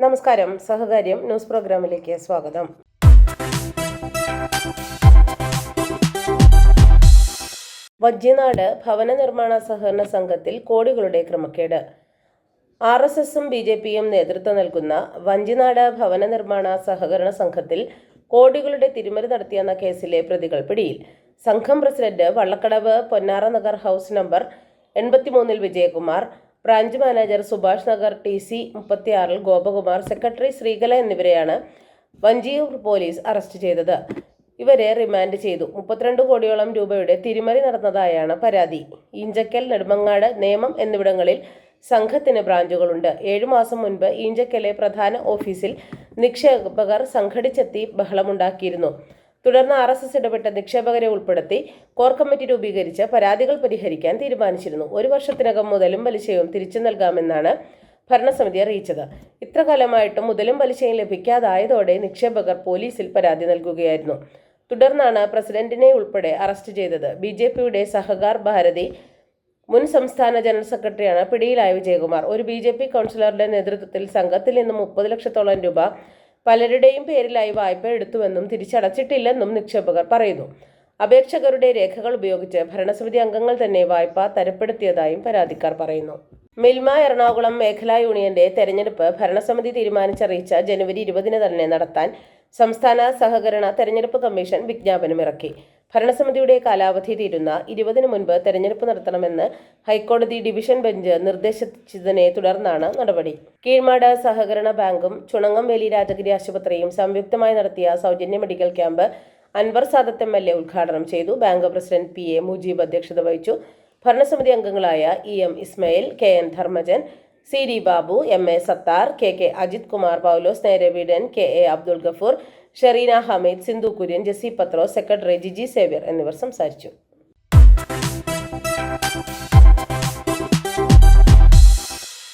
നമസ്കാരം. സഹകാര്യം ന്യൂസ് പ്രോഗ്രാമിലേക്ക് സ്വാഗതം. വജ്യനാട് ഭവന നിർമ്മാണ സഹകരണ സംഘത്തിൽ കോടികളുടെ ക്രമക്കേട്. ആർ എസ് എസും ബി ജെ പിയും നേതൃത്വം നൽകുന്ന വഞ്ചിനാട് ഭവന നിർമ്മാണ സഹകരണ സംഘത്തിൽ കോടികളുടെ തിരിമറി നടത്തിയെന്ന കേസിലെ പ്രതികൾ പിടിയിൽ. സംഘം president Vallakkadavu Ponnara Nagar house number എൺപത്തിമൂന്നിൽ Vijayakumar branch manager Subhash Nagar T C മുപ്പത്തിയാറിൽ Gopakumar secretary Sreekala എന്നിവരെയാണ് വഞ്ചിയൂർ പോലീസ് അറസ്റ്റ് ചെയ്തത്. ഇവരെ റിമാൻഡ് ചെയ്തു. മുപ്പത്തിരണ്ട് കോടിയോളം രൂപയുടെ തിരിമറി നടന്നതായാണ് പരാതി. ഇഞ്ചക്കൽ നെടുമങ്ങാട് നേമം എന്നിവിടങ്ങളിൽ സംഘത്തിന് ബ്രാഞ്ചുകളുണ്ട്. ഏഴു മാസം മുൻപ് ഈഞ്ചക്കലെ പ്രധാന ഓഫീസിൽ നിക്ഷേപകർ സംഘടിച്ചെത്തി ബഹളമുണ്ടാക്കിയിരുന്നു. തുടർന്ന് ആർ എസ് എസ് ഇടപെട്ട നിക്ഷേപകരെ ഉൾപ്പെടുത്തി കോർ കമ്മിറ്റി രൂപീകരിച്ച് പരാതികൾ പരിഹരിക്കാൻ തീരുമാനിച്ചിരുന്നു. ഒരു വർഷത്തിനകം മുതലും പലിശയും തിരിച്ചു നൽകാമെന്നാണ് ഭരണസമിതി അറിയിച്ചത്. ഇത്ര കാലമായിട്ടും മുതലും പലിശയും ലഭിക്കാതായതോടെ നിക്ഷേപകർ പോലീസിൽ പരാതി നൽകുകയായിരുന്നു. തുടർന്നാണ് പ്രസിഡന്റിനെ ഉൾപ്പെടെ അറസ്റ്റ് ചെയ്തത്. ബി ജെ പിയുടെ സഹകാർ ഭാരതി മുൻ സംസ്ഥാന ജനറൽ സെക്രട്ടറിയാണ് പിടിയിലായ വിജയകുമാർ. ഒരു ബി ജെ പി കൗൺസിലറുടെ നേതൃത്വത്തിൽ സംഘത്തിൽ നിന്ന് മുപ്പത് ലക്ഷത്തോളം രൂപ പലരുടെയും പേരിലായി വായ്പ എടുത്തുവെന്നും തിരിച്ചടച്ചിട്ടില്ലെന്നും നിക്ഷേപകർ പറയുന്നു. അപേക്ഷകരുടെ രേഖകൾ ഉപയോഗിച്ച് ഭരണസമിതി അംഗങ്ങൾ തന്നെ വായ്പ തരപ്പെടുത്തിയതായും പരാതിക്കാർ പറയുന്നു. മിൽമ എറണാകുളം മേഖലാ യൂണിയന്റെ തെരഞ്ഞെടുപ്പ് ഭരണസമിതി തീരുമാനിച്ചറിയിച്ച ജനുവരി ഇരുപതിന് തന്നെ നടത്താൻ സംസ്ഥാന സഹകരണ തെരഞ്ഞെടുപ്പ് കമ്മീഷൻ വിജ്ഞാപനം ഇറക്കി ഭരണസമിതിയുടെ കാലാവധി തീരുന്ന ഇരുപതിന് മുൻപ് തെരഞ്ഞെടുപ്പ് നടത്തണമെന്ന് ഹൈക്കോടതി ഡിവിഷൻ ബെഞ്ച് നിർദ്ദേശിച്ചതിനെ തുടർന്നാണ് നടപടി. കീഴ്മാട് സഹകരണ ബാങ്കും ചുണങ്ങംവേലി രാജഗിരി ആശുപത്രിയും സംയുക്തമായി നടത്തിയ സൗജന്യ medical camp Anwar Sadath M L A ഉദ്ഘാടനം ചെയ്തു. Bank president P A Mujeeb അധ്യക്ഷത വഹിച്ചു. ഭരണസമിതി അംഗങ്ങളായ E M Ismail K N Dharmajan C D Babu M A Sathar K K Ajith Kumar Paulose Neraveedan K A Abdul Gafoor Shereena Hameed Sindhu Kurian Jessy Pathro secretary Jiji Xavier എന്നിവർ സംസാരിച്ചു.